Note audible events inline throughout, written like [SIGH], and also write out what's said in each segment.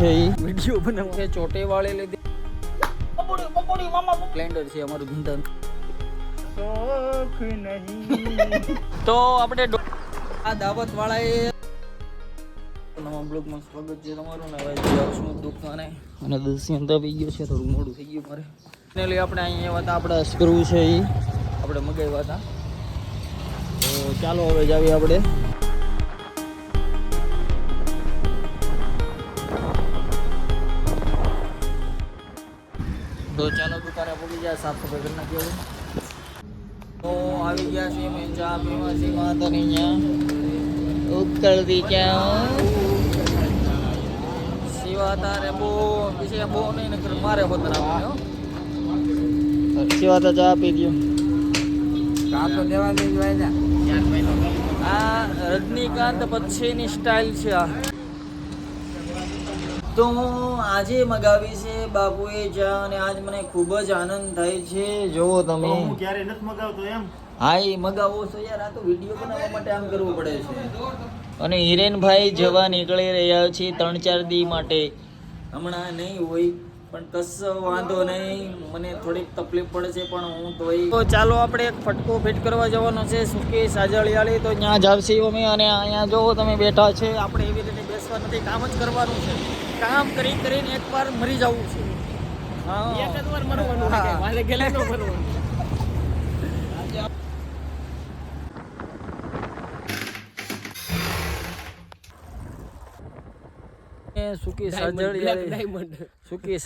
Video બનાવવા છે ચોટે વાળે લીધી. પકોડી પકોડી મામા સ્પ્લેન્ડર છે અમારું ધૂંધન શોખ નહીં. [LAUGHS] તો આપણે આ દાવત વાળાએ નવા બ્લોગમાં સ્વાગત છે તમારું ને હવે જાઉં છું દુકાને. અને દસ્યંત આવી ગયો છે થોડું મોડું થઈ ગયું મારે. ફાઇનલી આપણે અહીંયા વાત આપણે સ્ક્રૂ છે એ આપણે મગાવ્યા હતા. તો ચાલો હવે જાવી આપણે. તો ચાલો દુકાને પહોંચી જાય સાફ સફાઈ કરી નાખીએ હવે. તો આવી ગયા છે મેં ચા પીવા છે માતાની ત્યાં ઉકળતી ચા શિવા તારે બહુ પછી બહુ નહીં નકર મારે આપવાનું શિવા તો ચા પી ગયો કાતો દેવા દે જોઈ આ રજનીકાંત પછીની સ્ટાઇલ છે આ. તો હું આજે મગાવી છે બાપુએ ચા અને આજ મને ખૂબ જ આનંદ થાય છે. જોવો તમે હું ક્યારે નથી મગાવતો એમ? હા એ મગાવો છો યાર. આ તો વીડિયો બનાવવા માટે આમ કરવું પડે છે. અને હિરેનભાઈ જવા નીકળી રહ્યા છે ત્રણ ચાર દી માટે. હમણાં નહીં હોય પણ કશો વાંધો નહીં. મને થોડીક તકલીફ પડે છે પણ હું તો તો ચાલો આપણે એક ફટકો ફિટ કરવા જવાનો છે સુકી સાજળિયાળી તો ત્યાં જાવશી અમે અને અહીંયા જોવો તમે બેઠા છે આપણે એવી રીતે બેસવા નથી. કામ જ કરવાનું છે. કામ કરી કરીને એકવાર મરી જવું છે. સુકી સાજળિયારી સુકી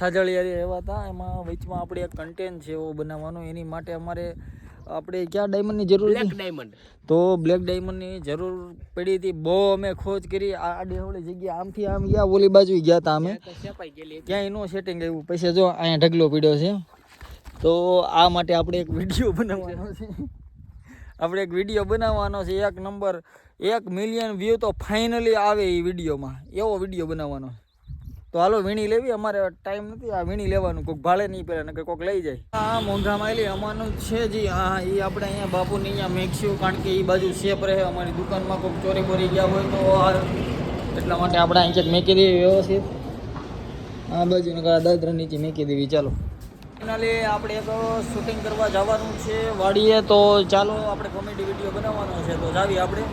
હતા. એમાં વચમાં આપણે એક કન્ટેન્ટ છે એવો બનાવવાનો. એની માટે અમારે આપણે ક્યાં ડાયમંડની જરૂર બ્લેક ડાયમંડ તો બ્લેક ડાયમંડની જરૂર પડી હતી. બહુ અમે ખોજ કરી. આ ડેવળી જગ્યા આમથી આમ ગયા ઓલી બાજુ ગયા હતા અમે. ક્યાંય નો સેટિંગ આવ્યું. પછી જો અહીંયા ઢગલો પડ્યો છે. તો આ માટે આપણે એક વીડિયો બનાવવાનો છે. આપણે એક વીડિયો બનાવવાનો છે. એક નંબર એક મિલિયન વ્યૂ તો ફાઇનલી આવે એ વિડીયોમાં એવો વીડિયો બનાવવાનો છે. તો હાલો વીણી લેવી, અમારે ટાઈમ નથી, આ વીણી લેવાનું કોઈક ભાડે નહીં પહેલાં, નકર કોઈક લઈ જાય. હા મોંઘામાં આવેલી અમારું છે જી, હા એ આપણે અહીંયા બાપુની અહીંયા મેક્સ્યું કારણ કે એ બાજુ સેફ રહે, અમારી દુકાનમાં કોઈક ચોરી બોરી ગયા હોય તો એટલા માટે આપણે અહીં ક્યાંક મેકી દેવી વ્યવસ્થિત. આ બાજુ આ દાદરા નીચે મેકી દેવી, ચાલો. ફાઇનલી આપણે એક શૂટિંગ કરવા જવાનું છે વાડીએ, તો ચાલો, આપણે કોમેડી વીડિયો બનાવવાનો છે, તો જાવી આપણે.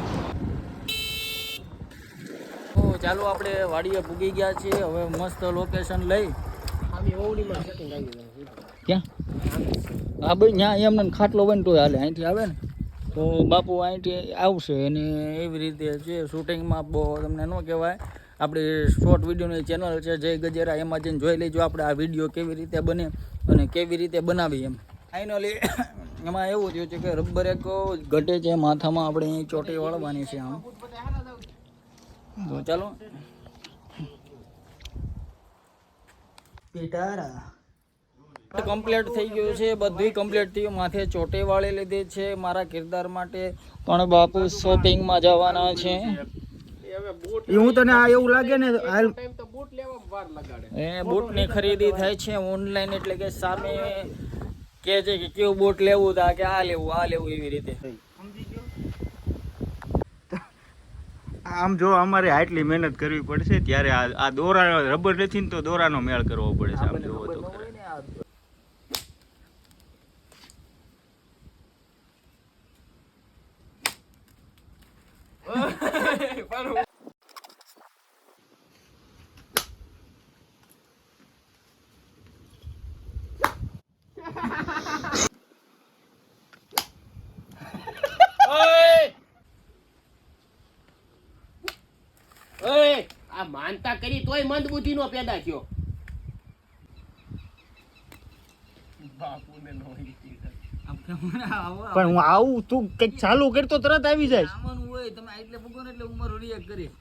ચાલો આપણે વાડીએ પૂગી ગયા છીએ. હવે મસ્ત લોકેશન લઈ. ક્યાં? હા ભાઈ ત્યાં એમને ખાટલો બને તો હાલે. અહીંથી આવે ને તો બાપુ અહીંથી આવશે. અને એવી રીતે છે શૂટિંગમાં બહુ તમને ન કહેવાય. આપણી શોર્ટ વિડીયોની ચેનલ છે જય ગજેરા. એમાં જઈને જોઈ લેજો આપણે આ વીડિયો કેવી રીતે બને અને કેવી રીતે બનાવી એમ. ફાઇનલી એમાં એવું થયું છે કે રબર એક ઘટે છે. માથામાં આપણે અહીં ચોટી વાળવાની છે આમ. તો ચાલો. પીટારા. કમ્પ્લીટ થઈ ગયું છે બધું કમ્પ્લીટ થયું. માથે ચોટે વાળી લીધી છે મારા કિરદાર માટે પણ બાપુ શોપિંગમાં જવાના છે. હું તને આ એવું લાગે ને હાલ ટાઈમ તો બૂટ લેવામાં વાર લગાડે. એ બૂટની ખરીદી થાય છે ઓનલાઈન એટલે કે સામે કે છે કે કેવું બૂટ લેવું તા કે આ લેવું આ લેવું એવી રીતે. આમ જો અમારે આટલી મહેનત કરવી પડશે ત્યારે આ દોરા રબર નથી ને તો દોરાનો મેળ કરવો પડે છે આમ જોવો તો ખરા. [LAUGHS] ઓય આ માનતા કરી તોય મંદ બુદ્ધિ નો પેદા થયો. પણ હું આવું તું કંઈક ચાલુ કરતો તરત આવી જાય. આમાંનું હોય તમે એટલે પૂગો એટલે હું મારું રિએક્ટ કરી.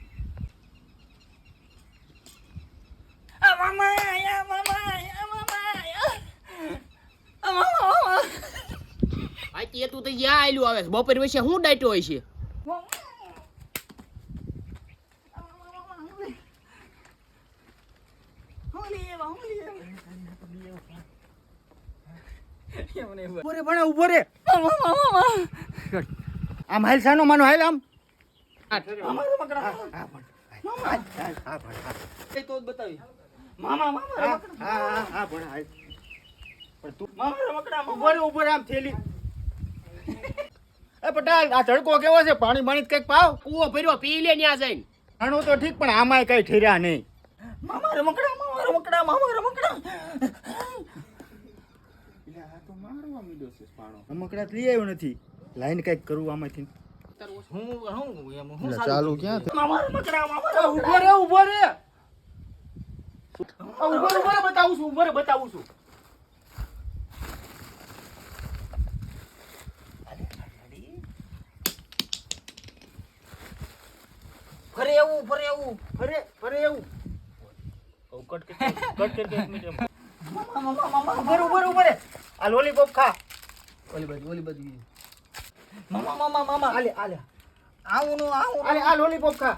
બપોર વિશે શું ડાયટો હોય છે? ઊભો રે ભણા ઊભો રે. આમ હાલ સાનો માનો હાલ આમ. આ હા, પણ. એ તો જ બતાવી. મામા મામા રમકડા. પણ તું મામા. રમકડા ઊભો રે ઊભો રે આમ થેલી. એ પટેલ આ તડકો કેવો છે? પાણી પાણી કંઈક પાવ? કૂવો ભર્યો પી લે ન્યા જઈને. ઘણું તો ઠીક પણ આમાંય કઈ ઠેર્યા નહીં. મામા રમકડા મામા રમકડા મામા રમકડા રમકડા લઈ આવ્યો નથી લાઈન કંઈક કરવું આમાંથી હું હું એમ હું એટલે ચાલુ ક્યાં. ઊભો રે ઊભો રે ઊભો ઊભો રે બતાવું છું ઊભો રે બતાવું છું ફરે એવું ફરે એવું ફરે ફરે એવું કટ કટ કે મિનિટ મામા મામા મામા ઊભો ઊભો ઊભો રે આ લોલીપોપ ખા ઓલી બાજુ ઓલી બાજુ મામા મામા મામા આલે આલે. આવું નું આવું આલે આ લોલીપોપ ખા.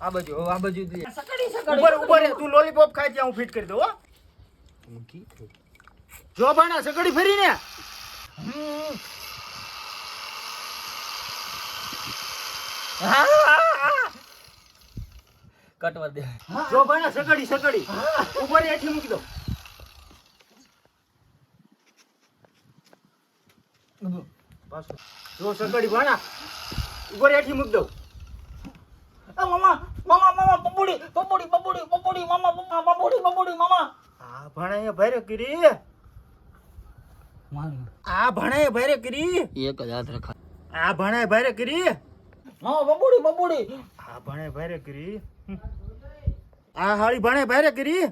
આ બાજુ આ બાજુ જ લે. સકડી ઉપર ઉપર તું લોલીપોપ ખાય ત્યાં હું ફિટ કરી દઉં હો. જો ભાણા સગડી ફરીને. કટવા દે. જો ભાણા સગડી સકડી. ઉપર રે એથી મૂકી દો પાછું. જો સગડી ભાણા ઊભો રે મૂક દઉં. મામા મામા મામા પપોડી પપોડી પપોડી પપોડી મામા મામા પપોડી પપોડી મામા. આ ભાણા એ ભારે કરી આ ભાણા ભરે કરી એક જ હાથ રખા આ ભાણા ભરે ભારે કરી મામા પપોડી પપોડી આ ભાણે ભરે કરી આ હાળી ભણે ભરે કરી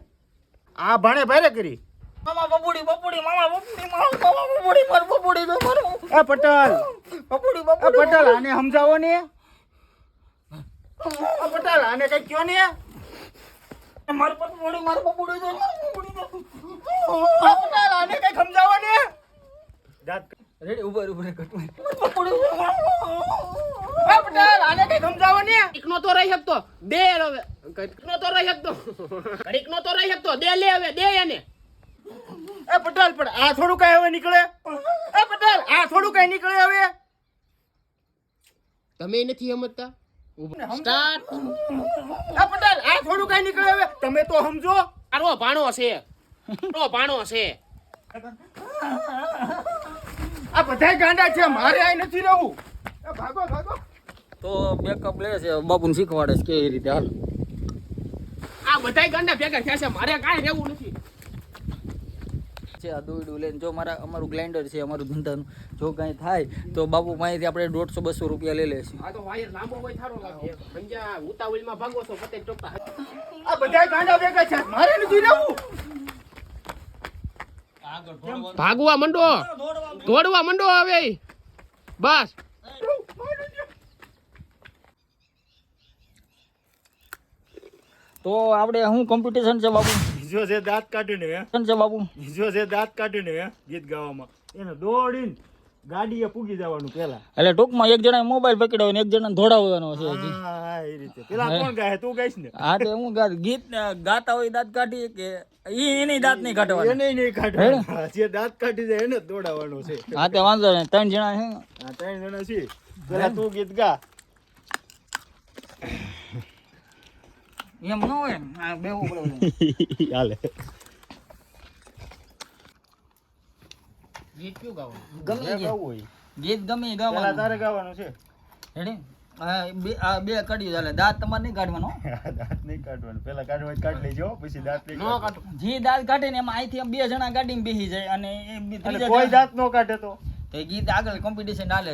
આ ભણે ભરે કરી મામા બબુડી બબુડી મામા બબુડી મામા મામા પપોડી માર પપોડી તો મારું. એ પટેલ. બબુડી બબુડી પટેલ આને સમજાવો ને. આ પટેલ આને કઈ કયો ને? માર બબુડી માર બબુડી માર પપોડી તો પટેલ આને કઈ સમજાવો ને? જાત રેડી ઉભર ઉભર કટ માર. બબુડી પટેલ આને કઈ સમજાવો ને? ઘડીક નો તો રહી શકતો. દે હવે. ઘડીક નો તો રહી શકતો. ઘડીક નો તો રહી શકતો. દે લે હવે દે એને. એ પટેલ પણ આ થોડું કઈ હવે નીકળે? એ પટેલ આ થોડું કઈ નીકળે હવે? તમે નથી સમજતા સ્ટાર્ટ. એ પટેલ આ થોડું કઈ નીકળે હવે? તમે તો સમજો આરો ભાણો છે આરો ભાણો છે આ બધાય ગાંડા છે મારે આ નથી રહેવું. ભાગો ભાગો. તો બેકઅપ લે છે બાપુને શીખવાડે છે કેવી રીતે હાલ. આ બધાય ગાંડા ભેગા થયા છે મારે કાંઈ રહેવું નથી. છે આ દોયડું લઈને જો મારા અમારું ગ્લાઇન્ડર છે અમારું ધંધાનું જો કાંઈ થાય તો બાપુ માહિતી આપણે દોઢસો બસો રૂપિયા લઈ લેશું. આ તો વાયર લાંબો હોય થારો લાગે. ઉતાવળમાં ભાગો છો પતે ટોપા. આ બધાય ગાંડા ભેગા છે મારે નથી લેવું ભાગવા મંડો. દોડવા મંડો આવે બસ. તો આપણે શું કોમ્પિટિશન છે બાપુ? બીજો જે દાંત કાઢીને હે. છે જે છે દાંત કાઢીને હે ગીત ગાવામાં. એને દોડીને ગાડીએ પૂગી જવાનું પેલા એટલે ટૂંકમાં એક જણા મોબાઈલ પકડ્યો ને એક જણા ધોડાવવાનો છે હા એ રીતે. પેલા કોણ ગાય? તું ગાઈશ ને? હા તો હું ગા- ગીત ગાતા હોય દાંત કાઢી કે ઈ એની દાંત નહીં કાઢવાના? એને નહીં કાઢવાનું. જે દાંત કાઢી જાય એને જ દોડાવવાનો છે. હા તે વાંધો નહીં. ત્રણ જણા છે હા ત્રણ જણા છે પેલા તું ગીત ગા. એમ ન હોય. આ બેવું પડે હાલે ગીત કયું ગાવાનું ગમે ગાવું હોય ગીત ગમે ગાવાનું તારે ગાવાનું છે રેડી બે આ બે કડી ચાલે દાંત તમારે નહીં કાઢવાનો દાંત નહીં કાઢવાનું પેલા કાઢવા કાઢી લેજો પછી દાંત નહીં નો કાઢો જે દાંત કાઢે ને એમાં અહીંથી આમ બે જણા ગાડીમાં બેસી જાય અને એ ત્રીજા કોઈ દાંત નો કાઢે તો તો ગીત આગળ કોમ્પિટિશન ના લે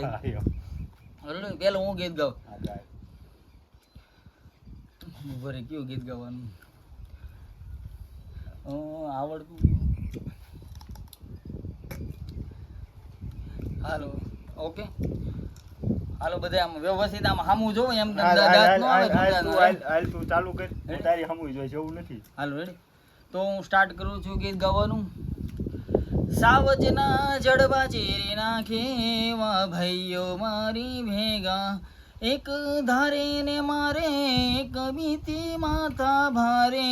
પેલો હું ગીત ગાઉં હા, ગાય. ઊભો રે કયું ગીત ગાવાનું? આવડતું હાલો ઓકે. હાલો બધા આમ વ્યવસ્થિત આમ હામું જોવો એમ તું ચાલુ કર. તારી હમું જોઈ એવું નથી. હાલો રેડી તો હું સ્ટાર્ટ કરું છું ગીત ગાવાનું. સાવજના જડબા ચીરી નાખે વા ભાઈઓ મારી ભેગા. એક ધારે ને મારે એક બીતી માથા ભારે.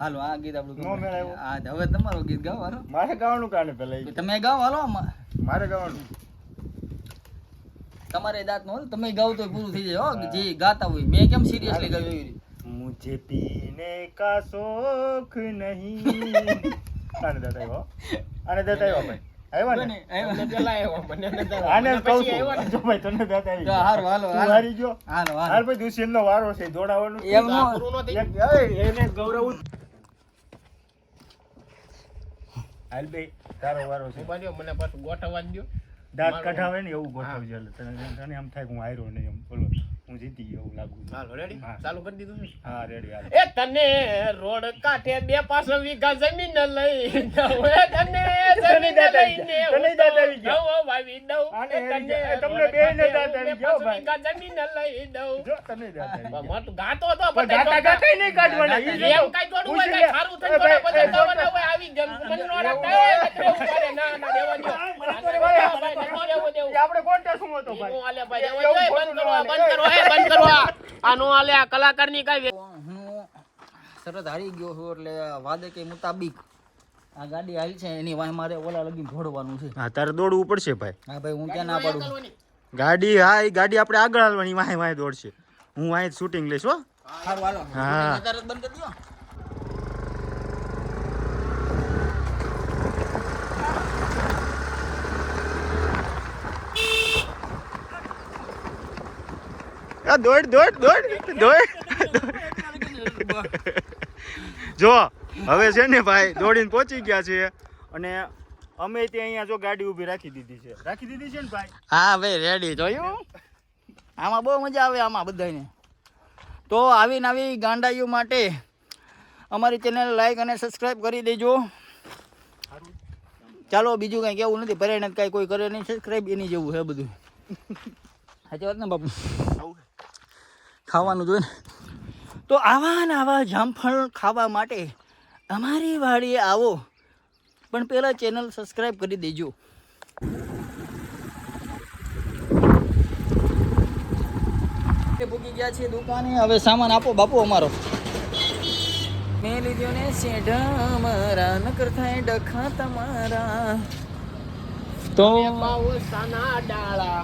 હાલો આ ગીત આપણું આ હવે તમારો ગીત ગાઓ મારે ગાવાનું કારણે પેલા તમે ગાઓ હાલો મારે ગાવાનું. તમારે દાંત નો તમે ગાવ તો પૂરું થઈ જાય હો. જે ગાતા હોય મેં કેમ સિરિયસલી ગાયું એવી मुझे કા શોખ નહીં. नहीं अरे दादा यो अरे दादा यो આવ્યો ને આવ્યો. મને પેલા આવ્યો, મને આને કહું પછી આવ્યો ને. છું જો ભાઈ તને દાદા આવી તો ગયા. હારું, હાલો, તું હાલો. હારી ગયો હાલો હાલ હાલો ભાઈ દુષ્યંતનો વારો છે દોડાવવાનું છે. એમ નો આ પૂરું એને ગૌરવ હાલ ભાઈ તારો વારો છે ઊભા મને પાછું ગોઠવવા જ દ્યો. દાંત કઢાવે ને એવું ગોઠવજો એટલે તને તને એમ થાય કે હું હાર્યો નહીં એમ બોલો હું જીતી એવું લાગુ હાલો, રેડી ચાલુ કરી દીધું હા રેડી હાલ એ તને રોડ કાંઠે બે પાંચ વીઘા જમીન લઈ. એ તને જમીન દાંત લઈને તને હું આવી ગયો દઉં વાવી દઉં. તને તમને બે ને કાંઠે આવી ગયો ભાઈ. વીઘા જમીન લઈ દઉં. જો તને દાંત આવી મત ગાતો તો પણ ગાતા ગાતા નહીં કાઢવાના એમ. કાંઈ હોય, લે. સારું થઈ ભાઈ, એ બધા જો. હોય, આવી જાય. મને નો રાખતા. ના, ના, રહેવા દ્યો. મને તો ના, રેવા ભાઈ, નકરે રહેવું દેવું. એ આપણે કોન્ટેસ્ટ હું હતો ભાઈ નો હાલે ભાઈ, બંધ કરો, બંધ કરો, બંધ કરો. આ. નો આ કલાકારની કાંઈ હું સરત હારી ગયો છું એટલે વાદે કે મુતાબિક આ ગાડી હાલી છે એની વાય મારે ઓલા લગી ઘોડવાનું છે. હા તારે દોડવું પડશે ભાઈ. હા ભાઈ હું ક્યાં ના પાડું? ગાડી હા એ ગાડી આપણે આગળ હાલવાની વાહે વાહે દોડશે. હું અહીં શૂટિંગ લઈશ હો. હા. બંધ કરી દો. દોડ દોડ દોડ દોડ. જો હવે છે ને ભાઈ દોડીને પહોંચી ગયા છે અને અમે ત્યાં અહીંયા જો ગાડી ઊભી રાખી દીધી છે. રાખી દીધી છે ને ભાઈ? હા ભાઈ રેડી જોયું? આમાં બહુ મજા આવે આમાં બધાને તો આવીને આવી ગાંડાઈઓ માટે અમારી ચેનલ લાઈક અને સબસ્ક્રાઈબ કરી દેજો. ચાલો બીજું કાંઈ કેવું નથી. પરિણામ કાંઈ કોઈ કરે નહીં. સબસ્ક્રાઈબ એની જેવું છે બધું. સાચી વાત ને બાપુ? ખાવાનું જોઈએ ને. તો આવા ને આવા જામફળ ખાવા માટે અમારી વાડીએ આવો. પણ પહેલાં ચેનલ સબસ્ક્રાઈબ કરી દેજો. ભૂકી ગયા છે દુકાને. હવે સામાન આપો બાપુ અમારો. મેં લીધો ને શેઢા મારા નકર થાય ડખા તમારા. તો સાના ડાળા.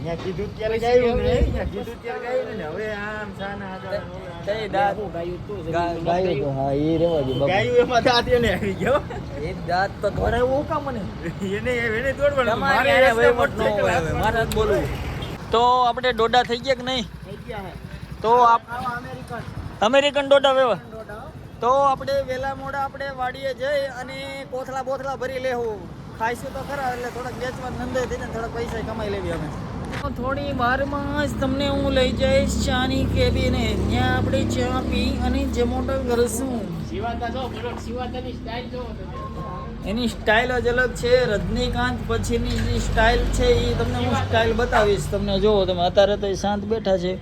અહીંયા કીધું ત્યારે ગાયું ને અહીંયા કીધું ત્યારે ગાયું ને હવે આમ સાના તે દાંત ગાયું તું ગાયું તો હા એ રેવા દે ગાયું એમાં દાંત એને આવી ગયો. એ દાંત તો ધોરાવું કામ મને? એને એને દોડવાનું મારે યારે રસ્તે વહીવટ હવે, મારે બોલવું. તો આપણે ડોડા થઈ ગયા કે નહીં? થઈ ગયા તો આપ અમેરિકન. અમેરિકન ડોડા વેવા. તો આપણે વેલા મોડા આપણે વાડીએ જઈ અને કોથળા બોથળા ભરી લેવું ખાઈશું તો ખરા એટલે થોડાક વેચવા ધંધો થઈ જાય થોડાક પૈસા કમાઈ લેવી અમે. થોડી વારમાં જ તમને હું લઈ જઈશ ચાની કેબીને. ત્યાં આપણે ચા પી અને જમોટો કરશું. શિવાતાની. એની સ્ટાઇલ જ અલગ છે. રજનીકાંત પછીની જે સ્ટાઇલ છે એ તમને હું સ્ટાઇલ બતાવીશ. તમને જો તમે અત્યારે તો એ શાંત બેઠા છે.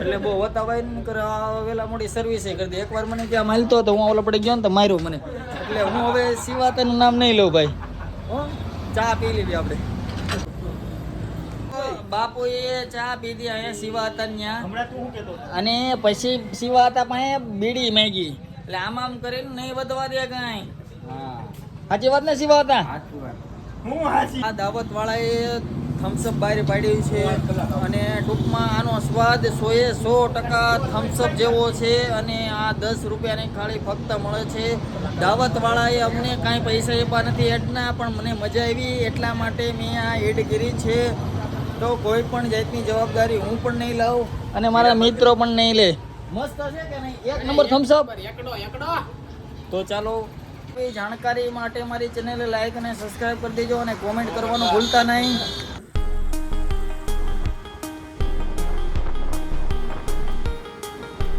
એટલે બહુ આ વેલા મોટી સર્વિસે કરી દે. એકવાર મને ત્યાં માલતો હતો હું ઓલો પડી ગયો ને તો માર્યો મને. એટલે હું હવે સિવાતાનું નામ નહીં લઉં ભાઈ. હો ચા પી લીધી આપણે. બાપુએ ચા પીધી અહીંયા સિવાતા ત્યાં હમણાં તું શું કહેતો અને પછી સિવાતા પાસે બીડી મેગી. એટલે આમ આમ કરીને નહીં વધવા દે કાંઈ. સાચી વાત ને સિવાતા હું હાસી આ દાવત વાળાએ થમ્સઅપ બહાર પાડ્યું છે અને ટૂંકમાં આનો સ્વાદ સોએ સો ટકા થમ્સઅપ જેવો છે અને આ દસ રૂપિયાની ખાલી ફક્ત મળે છે. દાવત વાળાએ અમને કાંઈ પૈસા આપ્યા નથી એડના પણ મને મજા આવી. એટલા માટે મેં આ એડ કરી છે. તો કોઈ પણ જાતની જવાબદારી હું પણ નહીં લાવું અને મારા મિત્રો પણ નહીં લે. મસ્ત છે કે નહીં? એક નંબર થમ્સઅપ એકડો એકડો. તો ચાલો જાણકારી માટે મારી ચેનલ લાઈક અને સબસ્ક્રાઇબ કરી દેજો અને કોમેન્ટ કરવાનું ભૂલતા નહીં.